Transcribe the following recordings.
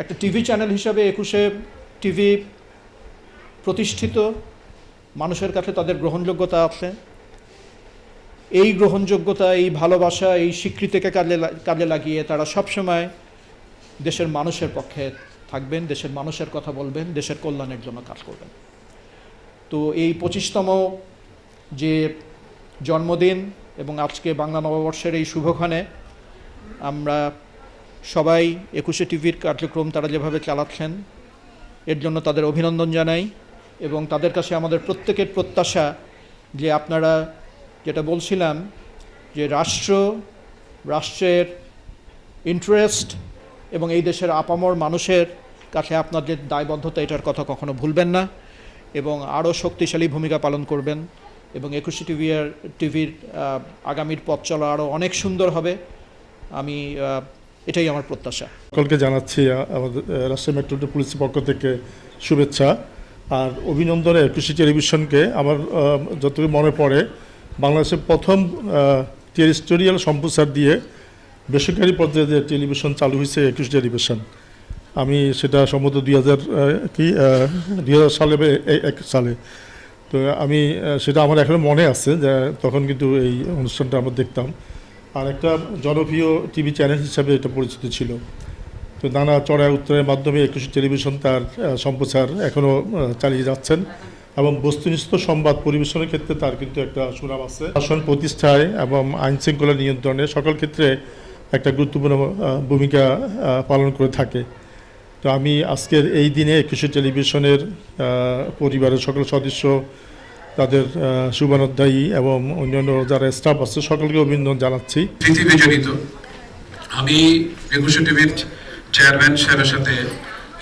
একটা TV channel হিসাবে একুশে টিভি প্রতিষ্ঠিত, মানুষের কাছে তাদের গ্রহণযোগ্যতা আছে। এই গ্রহণযোগ্যতা, এই ভালোবাসা, এই স্বীকৃতিকে কাজে কাজে লাগিয়ে তারা সবসময় দেশের মানুষের পক্ষে থাকবেন, দেশের মানুষের কথা বলবেন, দেশের কল্যাণের জন্য কাজ করবেন। তো এই পঁচিশতম যে জন্মদিন এবং আজকে বাংলা নববর্ষের এই শুভক্ষণে আমরা সবাই একুশে টিভির কার্যক্রম তারা যেভাবে চালাচ্ছেন, এর জন্য তাদের অভিনন্দন জানাই এবং তাদের কাছে আমাদের প্রত্যেকের প্রত্যাশা যে আপনারা যেটা বলছিলাম যে রাষ্ট্র, রাষ্ট্রের ইন্টারেস্ট এবং এই দেশের আপামর মানুষের কাছে আপনাদের দায়বদ্ধতা, এটার কথা কখনো ভুলবেন না এবং আরও শক্তিশালী ভূমিকা পালন করবেন এবং একুশে টিভির টিভির আগামীর পথ চলা আরও অনেক সুন্দর হবে। আমি এটাই আমার প্রত্যাশা। সকলকে জানাচ্ছি আমাদের রাজশাহী মেট্রোপলিটন পুলিশের পক্ষ থেকে শুভেচ্ছা। আর অভিনন্দনে একুশে টেলিভিশনকে আমার যতটুকু মনে পড়ে, বাংলাদেশের প্রথম টেরিস্টোরিয়াল সম্প্রচার দিয়ে বেসরকারি পর্যায়ে যে টেলিভিশন চালু হয়েছে, একুশ টেলিভিশন। আমি সেটা সম্ভবত দুই হাজার কি দুই হাজার সালে এক সালে। তো আমি সেটা আমার এখনও মনে আছে যে তখন কিন্তু এই অনুষ্ঠানটা আমরা দেখতাম। আর একটা জনপ্রিয় টিভি চ্যানেল হিসাবে এটা পরিচিত ছিল। তো নানা চড়াই উত্তরের মাধ্যমে একুশে টেলিভিশন তার সম্প্রচার এখনও চালিয়ে যাচ্ছেন এবং বস্তুনিষ্ঠ সংবাদ পরিবেশনের ক্ষেত্রে তার কিন্তু একটা সুনাম আছে। শাসন প্রতিষ্ঠায় এবং আইন শৃঙ্খলা নিয়ন্ত্রণে সকল ক্ষেত্রে একটা গুরুত্বপূর্ণ ভূমিকা পালন করে থাকে। তো আমি আজকের এই দিনে একুশে টেলিভিশনের পরিবারের সকল সদস্য তাদের শুভানুধ্যায়ী এবং অন্যান্য যারা স্টাফ আছে, সকলকে অভিনন্দন জানাচ্ছি। জড়িত। আমি একুশে টিভির চেয়ারম্যান সাহেবের সাথে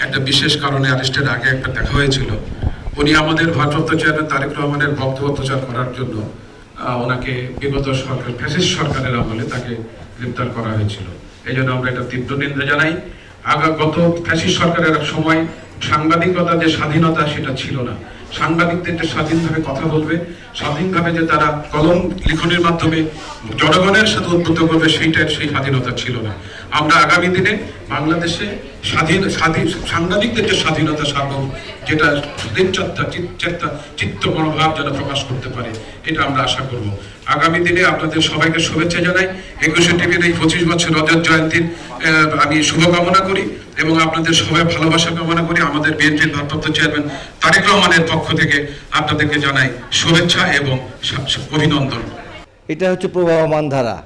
একটা বিশেষ কারণে আরেস্টের আগে একটা দেখা হয়েছিল। উনি আমাদের ভারপ্রাপ্ত চেয়ারম্যান তারেক রহমানের বক্তব্য প্রচার করার জন্য ওনাকে বিগত সরকার, ফ্যাসিস্ট সরকারের আমলে তাকে গ্রেপ্তার করা হয়েছিল। এই জন্য আমরা এটা তীব্র নিন্দা জানাই। আগা গত ফ্যাসিস্ট সরকারের সময় সাংবাদিকতা যে স্বাধীনতা সেটা ছিল না। সাংবাদিকদের স্বাধীনভাবে কথা বলবে, স্বাধীনভাবে যে তারা কলম লিখনের মাধ্যমে জনগণের সাথে উদ্বুদ্ধ করবে, সেইটার সেই স্বাধীনতা ছিল না। আমরা আগামী দিনে বাংলাদেশে স্বাধীন স্বাধীন, সাংবাদিকদের যে স্বাধীনতা সার্বভৌম যেটা স্বাধীন চেত্তা চেত্তা চিত্ত মনোভাব যেন প্রকাশ করতে পারে, এটা আমরা আশা করব। আগামী দিনে আপনাদের সবাইকে শুভেচ্ছা জানাই। একুশে টিভির এই পঁচিশ বছর রজত জয়ন্তীর আমি শুভকামনা করি এবং আপনাদের সবাই ভালোবাসা কামনা করি। আমাদের বিএনপির ভারপ্রাপ্ত চেয়ারম্যান তারেক রহমানের পক্ষ থেকে আপনাদেরকে জানাই শুভেচ্ছা এবং অভিনন্দন। এটা হচ্ছে প্রবাহমান ধারা।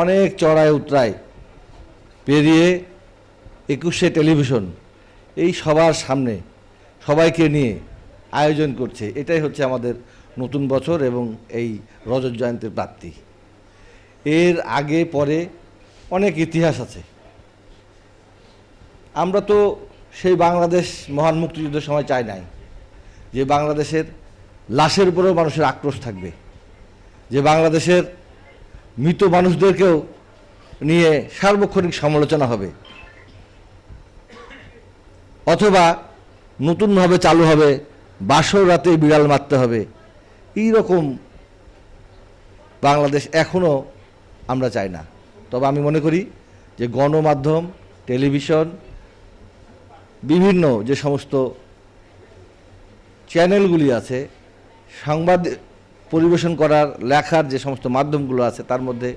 অনেক চড়াই উতরাই পেরিয়ে একুশে টেলিভিশন, এই সবার সামনে সবাইকে নিয়ে আয়োজন করছে। এটাই হচ্ছে আমাদের নতুন বছর এবং এই রজত জয়ন্তীর প্রাপ্তি। এর আগে, পরে অনেক ইতিহাস আছে। আমরা তো সেই বাংলাদেশ মহান মুক্তিযুদ্ধের সময় চাই নাই। যে বাংলাদেশের লাশের উপরেও মানুষের আক্রোশ থাকবে, যে বাংলাদেশের মৃত মানুষদেরকেও নিয়ে সার্বক্ষণিক সমালোচনা হবে, অথবা নতুনভাবে চালু হবে, বাসর রাতে বিড়াল মারতে হবে এই রকম বাংলাদেশ এখনও আমরা চাই না। তবে আমি মনে করি যে গণমাধ্যম, টেলিভিশন, বিভিন্ন যে সমস্ত চ্যানেলগুলি আছে, সংবাদ পরিবেশন করার, লেখার যে সমস্ত মাধ্যমগুলো আছে, তার মধ্যে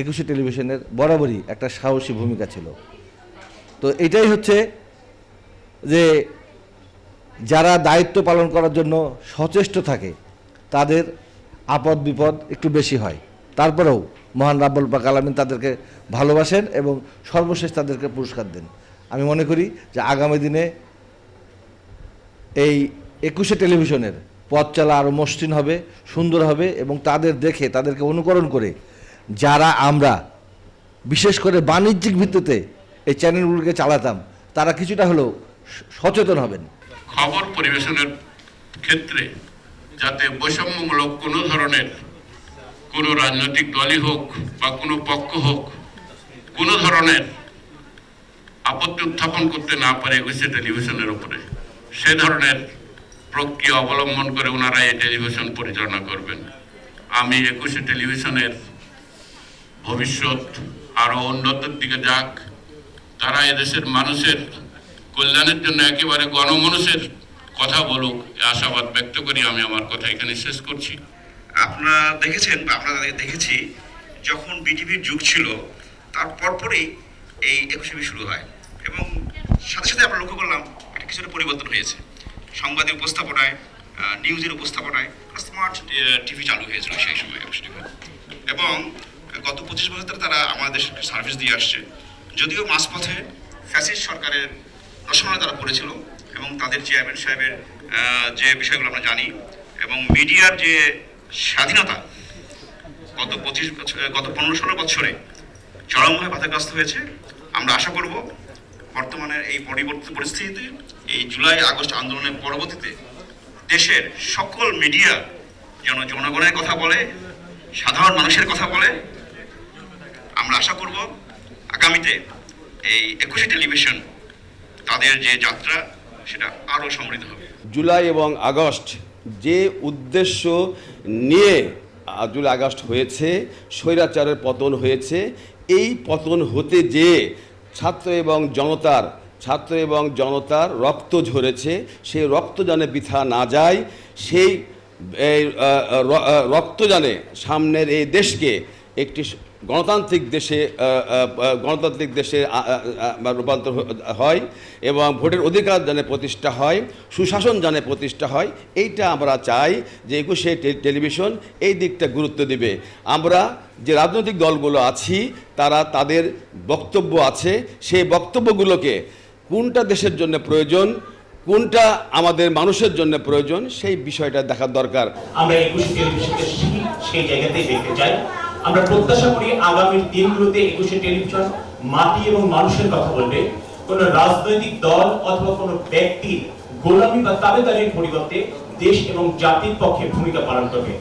একুশে টেলিভিশনের বরাবরই একটা সাহসী ভূমিকা ছিল। তো এটাই হচ্ছে যে যারা দায়িত্ব পালন করার জন্য সচেষ্ট থাকে, তাদের আপদ বিপদ একটু বেশি হয়। তারপরেও মহান রাব্বুল পাক আলামিন তাদেরকে ভালোবাসেন এবং সর্বশেষ তাদেরকে পুরস্কার দেন। আমি মনে করি যে আগামী দিনে এই একুশে টেলিভিশনের পথ চলা আরও মসৃণ হবে, সুন্দর হবে এবং তাদের দেখে, তাদেরকে অনুকরণ করে যারা আমরা, বিশেষ করে বাণিজ্যিক ভিত্তিতে এই চ্যানেলগুলোকে চালাতাম, তারা কিছুটা হলেও সচেতন হবেন। খবর পরিবেশনের ক্ষেত্রে যাতে বৈষম্যমূলক কোনো ধরনের কোনো রাজনৈতিক দলই হোক বা কোনো পক্ষ হোক, কোনো ধরনের আপত্তি উত্থাপন করতে না পারে একুশে টেলিভিশনের উপরে, সে ধরনের প্রক্রিয়া অবলম্বন করে ওনারা এই টেলিভিশন পরিচালনা করবেন। আমি একুশে টেলিভিশনের ভবিষ্যৎ আরও উন্নতির দিকে যাক। তারা এদেশের মানুষের কল্যাণের জন্য একেবারে গণমানুষের কথা বলুক আশাবাদ ব্যক্ত করি। আমি আমার কথা এখানে শেষ করছি। আপনারা দেখেছেন বা আমরা দেখেছি, যখন বিটিভির যুগ ছিল, তার পরপরই এই একুশে শুরু হয়। এবং সাথে সাথে আমরা লক্ষ্য করলাম একটা কিছুটা পরিবর্তন হয়েছে। সংবাদের উপস্থাপনায় নিউজের উপস্থাপনায় স্মার্ট টিভি চালু হয়েছিল সেই সময় এবং গত পঁচিশ বছর ধরে তারা আমাদের সার্ভিস দিয়ে আসছে। যদিও মাঝপথে ফ্যাসিস্ট সরকারের রসনায় তারা পড়েছিল এবং তাদের চেয়ারম্যান সাহেবের যে বিষয়গুলো আমরা জানি এবং মিডিয়ার যে স্বাধীনতা, গত পঁচিশ বছর, গত পনেরো ষোলো বছরে চরমভাবে বাধাগ্রস্ত হয়েছে। আমরা আশা করব বর্তমানের এই পরিবর্তিত পরিস্থিতিতে এই জুলাই, আগস্ট আন্দোলনের পরবর্তীতে দেশের সকল মিডিয়া যেন জনগণের কথা বলে, সাধারণ মানুষের কথা বলে, আমরা আশা করব আগামীতে এই একুশে টেলিভিশন তাদের যে যাত্রা, সেটা আরও সমৃদ্ধ হবে। জুলাই এবং আগস্ট যে উদ্দেশ্য নিয়ে জুলাই, আগস্ট হয়েছে, স্বৈরাচারের পতন হয়েছে, এই পতন হতে যে ছাত্র এবং জনতার ছাত্র এবং জনতার রক্ত ঝরেছে সেই রক্ত যেন বৃথা না যায় সেই এই আহ, র- আহ, রক্ত জানে সামনের এই দেশকে একটি গণতান্ত্রিক দেশে গণতান্ত্রিক দেশে রূপান্তর হয় এবং ভোটের অধিকার জানে প্রতিষ্ঠা হয়, সুশাসন জানে প্রতিষ্ঠা হয়। এইটা আমরা চাই যে একুশে টেলিভিশন এই দিকটা গুরুত্ব দিবে। আমরা যে রাজনৈতিক দলগুলো আছি, তারা তাদের বক্তব্য আছে। সেই বক্তব্যগুলোকে কোনটা দেশের জন্য প্রয়োজন, কোনটা আমাদের মানুষের জন্য প্রয়োজন, সেই বিষয়টা দেখার দরকার। আমরা একুশে টেলিভিশনকে সেই জায়গাতেই দেখতে চাই। আমরা প্রত্যাশা করি আগামী দিনগুলোতে একুশে টেলিভিশন মাটি এবং মানুষের কথা বলবে। কোন রাজনৈতিক দল অথবা কোনো ব্যক্তির গোলামি বা তাবেদারির পরিবর্তে দেশ এবং জাতির পক্ষে ভূমিকা পালন করবে।